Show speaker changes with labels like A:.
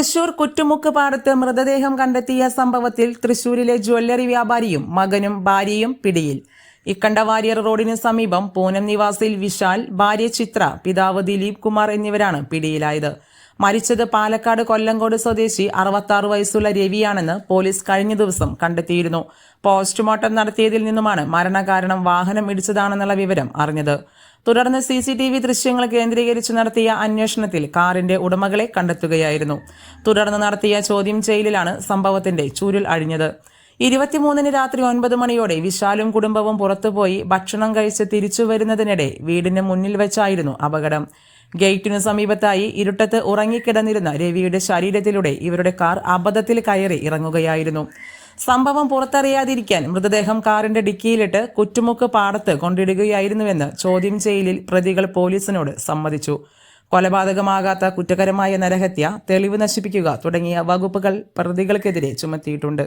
A: തൃശൂർ കുറ്റുമുക്ക് പാടത്ത് മൃതദേഹം കണ്ടെത്തിയ സംഭവത്തിൽ തൃശൂരിലെ ജ്വല്ലറി വ്യാപാരിയും മകനും ഭാര്യയും പിടിയിൽ. ഇക്കണ്ട ഇക്കണ്ടവാരിയർ റോഡിന് സമീപം പൂനം നിവാസിൽ വിശാൽ ഭാര്യ ചിത്ര പിതാവ് ദിലീപ് കുമാർ എന്നിവരാണ് പിടിയിലായത്. മരിച്ചത് പാലക്കാട് കൊല്ലങ്കോട് സ്വദേശി അറുപത്താറ് വയസ്സുള്ള രവിയാണെന്ന് പോലീസ് കഴിഞ്ഞ ദിവസം കണ്ടെത്തിയിരുന്നു. പോസ്റ്റ്മോർട്ടം നടത്തിയതിൽ നിന്നുമാണ് മരണകാരണം വാഹനം ഇടിച്ചതാണെന്നുള്ള വിവരം അറിഞ്ഞത്. തുടർന്ന് സി സി ടി വി ദൃശ്യങ്ങൾ കേന്ദ്രീകരിച്ച് നടത്തിയ അന്വേഷണത്തിൽ കാറിന്റെ ഉടമകളെ കണ്ടെത്തുകയായിരുന്നു. തുടർന്ന് നടത്തിയ ചോദ്യം ചെയ്യലിലാണ് സംഭവത്തിന്റെ ചൂരിൽ അഴിഞ്ഞത്. ഇരുപത്തിമൂന്നിന് രാത്രി ഒൻപത് മണിയോടെ വിശാലും കുടുംബവും പുറത്തുപോയി ഭക്ഷണം കഴിച്ച് തിരിച്ചു വരുന്നതിനിടെ വീടിന് മുന്നിൽ വെച്ചായിരുന്നു അപകടം. ഗേറ്റിനു സമീപത്തായി ഇരുട്ടത്ത് ഉറങ്ങിക്കിടന്നിരുന്ന രവിയുടെ ശരീരത്തിലൂടെ ഇവരുടെ കാർ അബദ്ധത്തിൽ കയറി ഇറങ്ങുകയായിരുന്നു. സംഭവം പുറത്തറിയാതിരിക്കാൻ മൃതദേഹം കാറിന്റെ ഡിക്കിയിലിട്ട് കുറ്റുമുക്ക് പാടത്ത് കൊണ്ടിടുകയായിരുന്നുവെന്ന് ചോദ്യം ചെയ്യലിൽ പ്രതികൾ പോലീസിനോട് സമ്മതിച്ചു. കൊലപാതകമാകാത്ത കുറ്റകരമായ നരഹത്യ തെളിവ് നശിപ്പിക്കുക തുടങ്ങിയ വകുപ്പുകൾ പ്രതികൾക്കെതിരെ ചുമത്തിയിട്ടുണ്ട്.